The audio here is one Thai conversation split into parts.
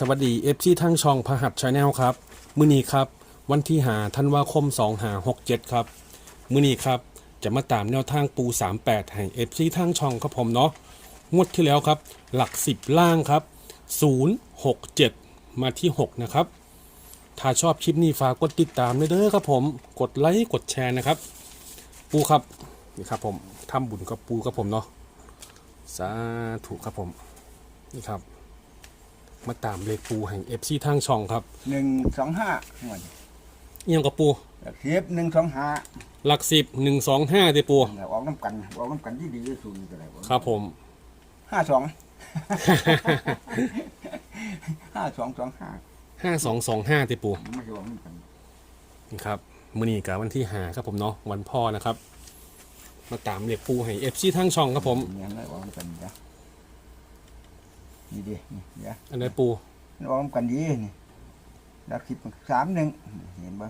สวัสดีเอฟซีทั้งช่องพหัสชาแนลครับ มือนี้ครับ วันที่หาธันวาคม2หา67 ครับ มือนี้ครับ จะมาตามแนวทางปู 38ให้เอฟซีทั้งช่องครับผมเนาะงวดที่แล้วครับ หลัก 10 ล่างครับ 067 มาที่ 6 นะครับ ถ้าชอบคลิปนี้ฝากกดติดตามด้วยเด้อครับผมกดไลค์กดแชร์นะครับ ปูครับนี่ครับผมทำบุญกับปูครับผมเนาะสาธุครับผมนี่ครับ มาตามเลขปูแห่งเอฟซีทางช่องครับหนึ่งสองห้าหมดเอียงกับปูเทียบหนึ่งสองห้าหลักสิบหนึ่งสองห้าเตปูออกน้ำกันออกน้ำกันที่ดีที่สุดก็ได้ครับผมห้าสองห้าสองสองห้าห้าสองสองห้าเตปูไม่ใช่ออกน้ำกันนี่ครับมือนี้กับวันที่หาครับผมเนาะวันพ่อนะครับ มาตามเลขปูให้เอฟซีทางช่องครับผมเนี่ยนะออกน้ำกันจ้ะ นี่ดินี่เดี๋ยวอันไหนปูออกน้ำกันดีนี่รักสิบสามหนึ่งเห็นบ่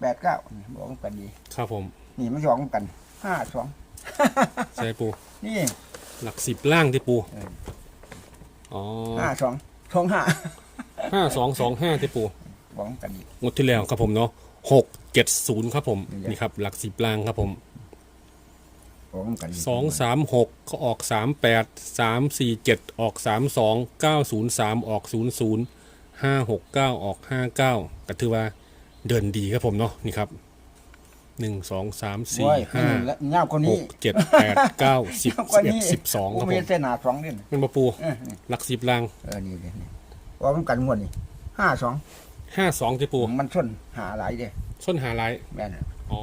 แปดเก้านี่ออกน้ำกันดี ครับผมนี่ไม่ใช่ออกน้ำกันห้าสองใช่ปูนี่หลักสิบล่างเตปูเอออ๋อห้าสองสองห้าห้าสองสองห้าเตปูออกน้ำกันดีงวดที่แล้วครับผมเนาะหกเจ็ดศูนย์ครับผมนี่ไงนี่ครับหลักสิบล่างครับผม ออกน้ำกันดีสองสามหกก็ออกสามแปดสามสี่เจ็ดออกสามสองเก้าศูนย์สามออกศูนย์ศูนย์ห้าหกเก้าออกห้าเก้าก็ถือว่าเดินดีครับผมเนาะนี่ครับหนึ่งสองสามสี่โอ้ยห้าและเงาคนหนี้กเจ็ดแปดเก้าสิบเงาคนสิบเอ็ดนี้สิบสองครับผมีมเส้นหนาสองนี่เป็นปะปูเออนี่หลักสิบล่างเออนี่เลยนี่ออกน้ำกันหมดนี่ห้าสองห้าสองเจปูมันส้นหาหลายเด้ส้นหาลายแม่นอะอ๋อ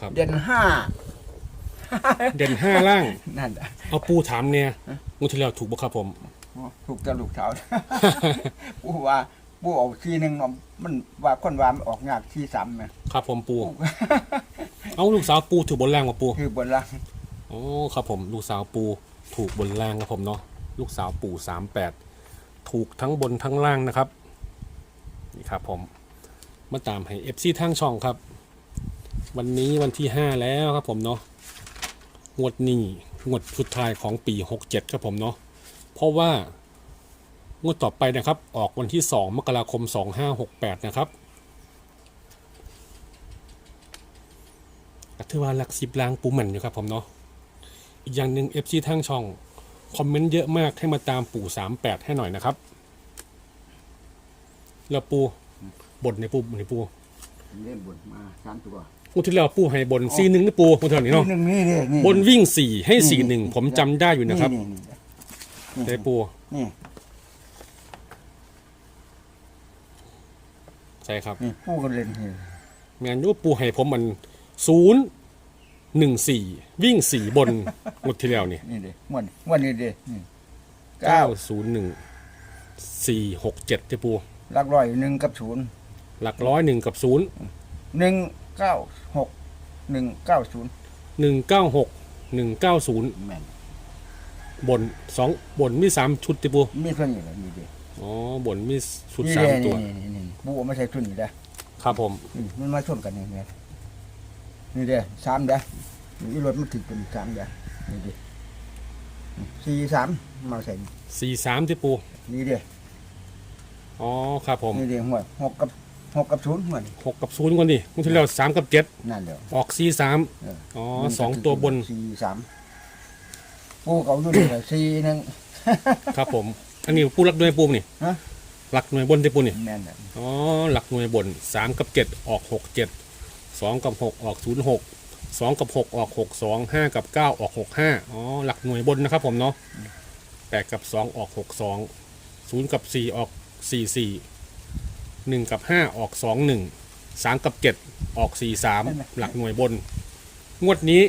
ครับ เด่นห้า เด่นห้าล่าง นั่นอะเอาปูถามเนี่ยงวดที่แล้วถูกบ่ครับผม ถูกจะลูกเท้าปูว่าปูออกทีหนึ่งเนาะมันว่าคนว่ามันออกยากทีสามไหมครับผมปู เอาลูกสาวปูถูกบนล่างมาปู คือบนล่างอ๋อครับผมลูกสาวปูถูกบนล่างครับผมเนาะลูกสาวปูสามแปดถูกทั้งบนทั้งล่างนะครับนี่ครับผมมาตามให้เอฟซีทางช่องครับ วันนี้วันที่ห้าแล้วครับผมเนาะ งวดนี้งวดสุดท้ายของปีหกเจ็ดครับผมเนาะเพราะว่างวดต่อไปนะครับ ออกวันที่สองมกราคมสองห้าหกแปดนะครับถือว่าหลักสิบล้างปูหมันอยู่ครับผมเนาะอีกอย่างหนึ่ง FC ทางช่อง คอมเมนต์เยอะมากให้มาตามปู่ 38 ให้หน่อยนะครับ แล้วปูบทในปูในปูเล่นบนมาสามตัว งวดที่แล้วปูให้บนซีหนึ่งนี่ปูปูเท่านี้เนาะ หนึ่งนี่เด้นี่บนวิ่งสี่ให้นี่สี่หนึ่งผมจำได้อยู่นะครับนี่นี่นี่ในปูนี่ใช่ครับนี่ปูกันเล่นนี่แมนยูปูให้ผมมันศูนย์หนึ่งสี่วิ่งสี่บนงวดที่แล้วนี่นี่เด้ม้วนม้วนนี่เด้นี่เก้าเก้าศูนย์หนึ่งสี่หกเจ็ดที่ปูหลักร้อยหนึ่งกับศูนย์หลักร้อยหนึ่งกับศูนย์หนึ่ง เก้าหกหนึ่งเก้าศูนย์หนึ่งเก้าหกหนึ่งเก้าศูนย์แม่นบนสองบนมีสามชุดติปูมีเท่านี้แหละนี่เด้อ๋อบนมีชุดนี่สามเด้ตัว นี่นี่นี่ปูเอาไม่ใช่ชุดนี่เด้ครับผม นี่มันมาชนกันนี่แม่นนี่เด้สามเด้นี่รถมันถึงเป็นสามเด้นี่เด้สี่สามมาใส่นี่สี่สามติปู นี่เด้อ๋อ ครับผม นี่เด้หัวหกกับ หกกับศูนย์หัวนี่หกกับศูนย์ก่อนดิมึงที่แล้วสามกับเจ็ดนั่นเด้อออกสี่สามเอออ๋อสองตัวบนสี่สามปูเขาอยู่นี่แหละสี่หนึ่ง ครับผม อันนี้ปูรักหน่วยปูนี่ฮะ หลักหน่วยบนติปูนี่แม่นน่ะอ๋อหลักหน่วยบนสามกับเจ็ดออกหกเจ็ดสองกับหกออกศูนย์หกสองกับหกออกหกสองห้ากับเก้าออกหกห้าอ๋อหลักหน่วยบนนะครับผมเนาะแปดกับสองออกหกสองศูนย์กับสี่ออกสี่สี่ หนึ่งกับห้าออกสองหนึ่งสามกับเจ็ดออกสี่สามหลักหน่วยบน งวดนี้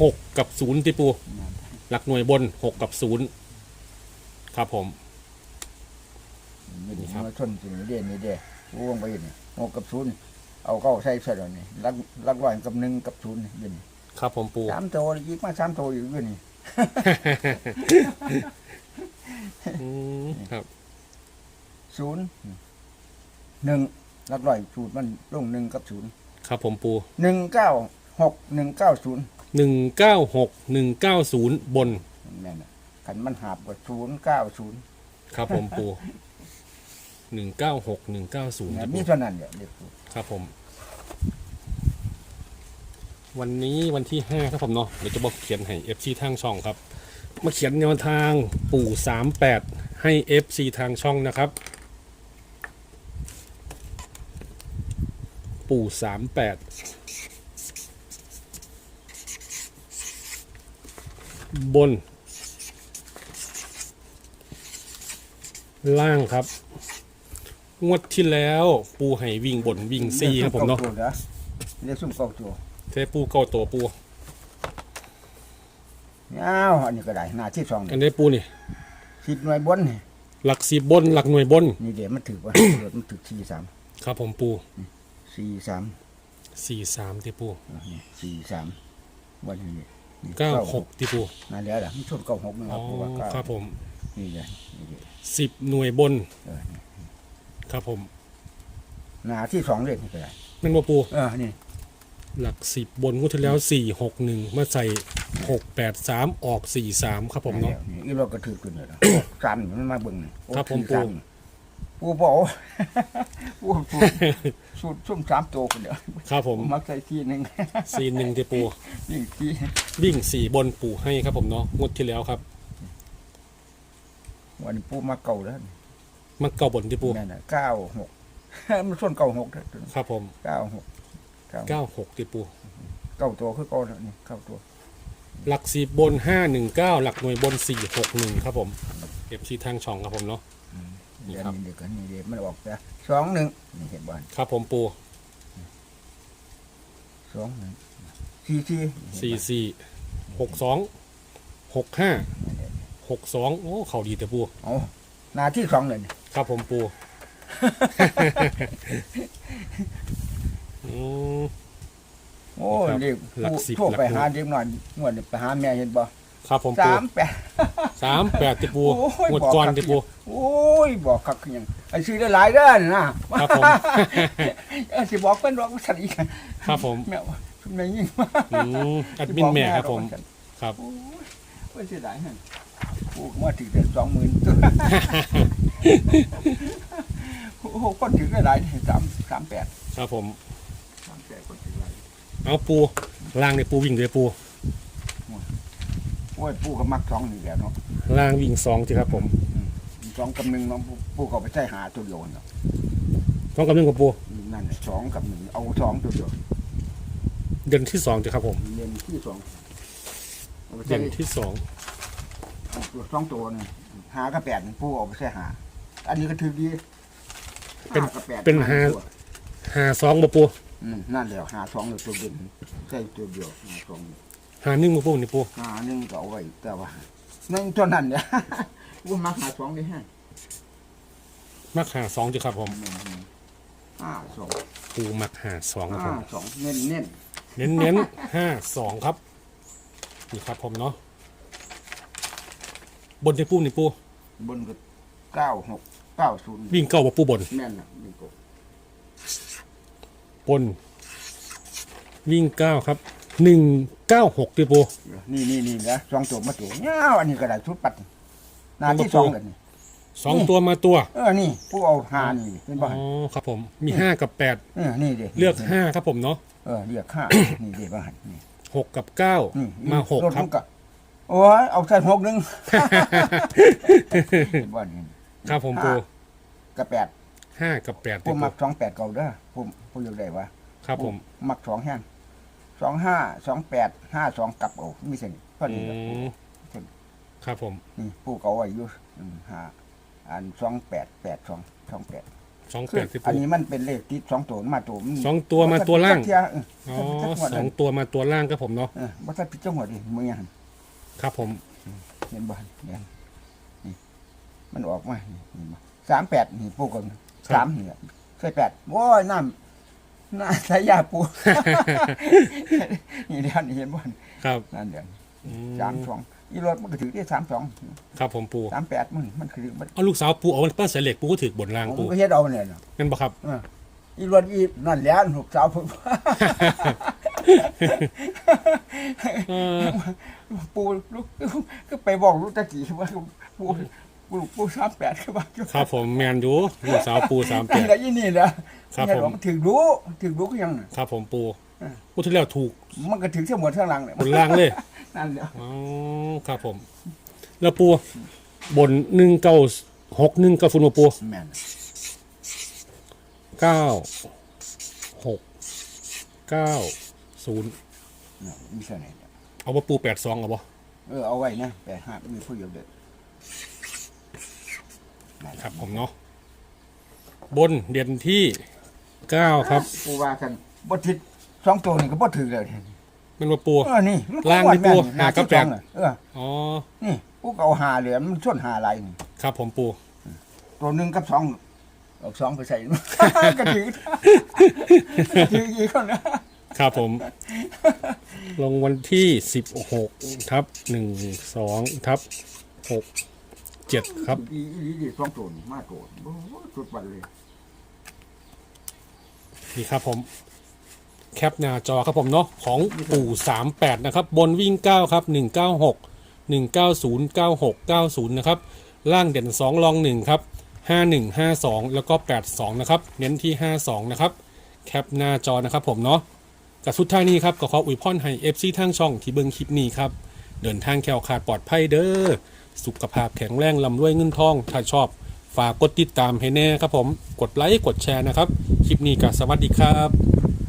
หกกับศูนย์ติปูนั่นหลักหน่วยบนหกกับศูนย์ครับผมนี่เด้ครับมาชนสินี่เด้นี่เด้ปูวงไปนี่หกกับศูนย์เอาเก้าใส่ใส่แล้วนี่ลักลักร้อยกับหนึ่งกับศูนย์นี่อยู่นี่ครับผมปูสามตัวอีกมาสามตัวอยู่อยู่นี่อืมครับศูนย์ หนึ่งลักร้อยศูนย์มันลงหนึ่งกับศูนย์ครับผมปูหนึ่งเก้าหกหนึ่งเก้าศูนย์หนึ่งเก้าหกหนึ่งเก้าศูนย์บน แม่นน่ะขันมันหาบกับศูนย์เก้าศูนย์ครับผมปูหนึ่งเก้าหกหนึ่งเก้าศูนย์มีเท่านั้นเนี่ยเด็กปูครับผม วันนี้วันที่ห้าครับผมเนาะเดี๋ยวจะบอกเขียนให้เอฟซีทางช่องครับ มาเขียนแนวทางปู่สามแปดให้เอฟซีทางช่องนะครับ ปู่สามแปดบน ล่างครับ งวดที่แล้วปูให้วิ่งบนวิ่งซีครับผมเนาะเรียกซุ่มเก่าตัวเทปูเก้าตัวปูอ้าวอันนี้ก็ได้หน้าที่สองอันนี้ปูนี่สิบหน่วยบนนี่หลักสิบบน หลักหน่วยบน นี่เดี๋ยวมันถือว่ารถมันถือสี่สามครับผมปู สี่สามสี่สามที่ปูสี่สามวันนี้นี่เก้าหกที่ปูนั่นแหละล่ะมันชนเก้าหกนึงคอ๋รัอบเพราะว่าเก้าครับผมนี่เลยนี่เลยสิบหน่วยบนเออนี่ครับผม หน้าที่สองเลยนี่ก็ได้แม่นบ่ปูเออนี่หลักสิบบนงวดที่แล้วสี่หกหนึ่งมาใส่หกแปดสามออกสี่สามครับผมเนาะนี่อีเราก็ถือขึ้นเลยนะสามนี่มันมาเบิ่งนี่โอ้ครับผมสี่ ปู่สาปูบอกปูปูสูตรส้มสามตัวคนเดียวครับผมมักใส่ทีหนึ่งสี่หนึ่งที่ปูนี่ทีวิ่งสี่บนปูให้ครับผมเนาะงวดที่แล้วครับ วันนี้ปูมาเก่าแล้วมันเก้าบนที่ปูนั่นน่ะเก้าหกมันส่วนเก้าหกเด้อครับผมเก้าหกเก้าเก้าหกที่ปูเก้าตัวคือเก้าแล้วนี่เก้าตัว หลักสิบบนห้าหนึ่งเก้าหลักหน่วยบนสี่หกหนึ่งครับผมเก็บที่ทางช่องครับผมเนาะ นี่เดี๋ยวครับนี้เดี๋ยวกันนี่เดี๋ยวมันออกแล้วสองหนึ่งนี่เห็นบ้านครับผมปูสองหนึ่งสี่สี่สี่สี่หกสองหกห้าหกสองโอ้เขาดีแต่ปูเอาหน้าที่สองเลยนี่ครับผมปูอืม โอ้ครับเด็กหลักสิบโทรไปหลักหน่วยหาเด็กหน่อยงวดนี้ไปหาแม่เห็นบ่ ครับผมปูสามแปดสามแปดติปูโอ้ยหมดบอกก่อนครับติปู โอ้ยบอกคักคือหยังไอ้ซื้อได้หลายเด้อนะครับผม เออสิบอกเพิ่นบอกว่าสัตว์อีกครับผมแม่ว่าแม่ยิ่งอืมแอดมินแม่ครับผมครับ โอ้ยว่าเสียดายหั่นปลูกมาถึงแต่สองหมื่นโอ้โหคนถึงได้หลายนี่สามสามแปดครับผม สามแปดคนถึงหลายเอาปูล่างในปูวิ่งเลยปู โอ้ยปูก็มักสองนี่แหละเนาะล่างวิ่งสองสิครับผมสองกับหนึ่งเนาะปูปูก็ไปใช้หาตัวเดียวเนาะต้องกับหนึ่งกับปูนั่นน่ะสองกับหนึ่งเอาสองตัวเดียวเดือนที่สองสิครับผมเรียนที่สองเอาไปเดืใช้อนที่สองสองตัวนี่หากับแปดนี่ปูเอาไปใช้หา อันนี้ก็ถือดีเป็นกับแปดเป็นหาตัวหาสองบ่ปูอืมนั่นแหละหาสองเลยตัวเด่นใช่ตัวเดียวหาสอง หาหนึ่งบ่ปูนี่ปูหาหนึ่งก็เอาไว้แต่ว่านั่นตัวนั้นเนี่ยว่ามาหาสองได้ให้มักหาสองสิครับผมห้าสองปูมักหาสองครับผห้ามสองเน้นเน้นเน้นเน้นๆห้าสองครับนี่ครับผมเนาะบนที่ปูนี่ปูบนก็เก้าหกเก้าศูนย์วิ่งเก้าบ่ปูบน แม่นนะนี่ก็บน วิ่งเก้าครับ หนึ่งเก้าหกที่ปูนี่นี่นี่นะสองตัวมาตัวเงาอันนี้ก็ได้ชุดปัดหนาที่มันบ่สองปูเลยนี่สองตัวมาตัวเออนี่ ผู้เอาหานี่เป็นอ๋บ้าอนครับผม มีห้ากับแปดเออนี่เด็เลือกห้าครับผมเนาะเออเลือกห้านี่เด็บ้านนี่หกกับเก้านี่มาหกรถครับมันก็โอ้ยเอาใส่หกหนึ่งเป็นบ้านนี่ครับผมปูกระแปดห้ากับแปดผู้ที่มัปูกสองแปดเก่าเด้อผู้ผู้อยู่ได้วะครับผมมักสองแห้ง สองห้าสองแปดห้าสองกลับเอามีเส้นพออืดีแล้วมครับผมนี่ผู้เก่าอายุอืมห้าอันสองแปดแปดสองสองแปดสองคืแปอดที่อันปู นี้มันเป็นเลขติดสองตัวมาตัวมันสองตัวมาตัวล่าง เที่ยเอออ๋อจักจักหัวสองตัวมาตัวล่างครับผมเนาะเออบ่ทันพิดจังหวะดิมือยังครับผมเห็นบ่เนี่ยนี่มันออกมานี่เห็นบ่สามแปดนี่ปูกันสามนี่ใช่แปดโอ้ยน้ำ น้ำสายยาปู นี่เดี๋ยวนี่เห็นบ่ครับนั่นเดี๋ยวอืมสามสองอีรถมันก็ถือได้สามสองครับผมปูสามแปดมันมันคือมันเอาลูกสาวปูเอาป้าสายเหล็กปูก็ถือบนล่างผมปูก็เฮ็ดเอาเนี่ยเนาะงั้นบ่ครับ เอออีรถอีนั่นแหล้วลูกสาวผมเออ ปูลูกก็ไปบอกลูกตะกี้ว่าปู กูปูสามแปดคือว่าครับผมแมนอยู่ลูกสาวปูสามแปนี่ดแหละยี่นี่นะครับเนี่ยผมมันถึงรู้ถึงรู้ก็ยังน่ะ ครับผมปูเออพูดที่แล้วถูกมันก็ถึงเสมอข้างหลังเลยบนล่างเลยนั่นแหละอ๋อครับผม แล้วปูบนหนึ่งเก้าหกหนึ่งกับฟุนมาปูแม่นเก้าหกเก้าศูนย์น่ะมีเสน่ห์เนี่ยเอาบ่ปูแปดสองเอาบ่เออเอาไว้นะแปดห้ามีผู้เดียวเด็ด นั่นแหละครับผมเนาะบนเด่นที่เก้าครับ ปูว่ากันบ่ทิศสองตัวนี่ก็บ่ถือเลยเป็นมาปูเออนี่มันล่างนี่แม่นปูหน้าหากับที่แปดสองน่ะเอออ๋อนี่ปูก็เอาหาเหรียญมันส่วนหาอะไรนี่ ครับผมปู ตัวหนึ่งกับสองเอาสองไปใส่ กระถือ กระถืออีกคนนะครับผม ลงวันที่สิบหกทับหนึ่งสองทับหกเจ็ดครับ อีอีอีสองตัวนี่มาตัวโอ้โหสุดวันเลยนี่ครับผม แคปหน้าจอครับผมเนาะของปู่สามแปดนะครับ บนวิ่งเก้าครับหนึ่งเก้าหกหนึ่งเก้าศูนย์เก้าหกเก้าศูนย์นะครับ ล่างเด่นสองรองหนึ่งครับห้าหนึ่งห้าสองแล้วก็แปดสองนะครับ เน้นที่ห้าสองนะครับ แคปหน้าจอนะครับผมเนาะกับสุดท้ายนี้ครับก็ขออวยพรให้เอฟซีทางช่องที่เบิ่งคลิปนี้ครับ เดินทางแคล้วคลาดปลอดภัยเด้อ สุขภาพแข็งแรงลำรวยเงินทอง ถ้าชอบ ฝากกดติดตามให้แน่ครับผม กดไลค์ กดแชร์นะครับ คลิปนี้ก็สวัสดีครับ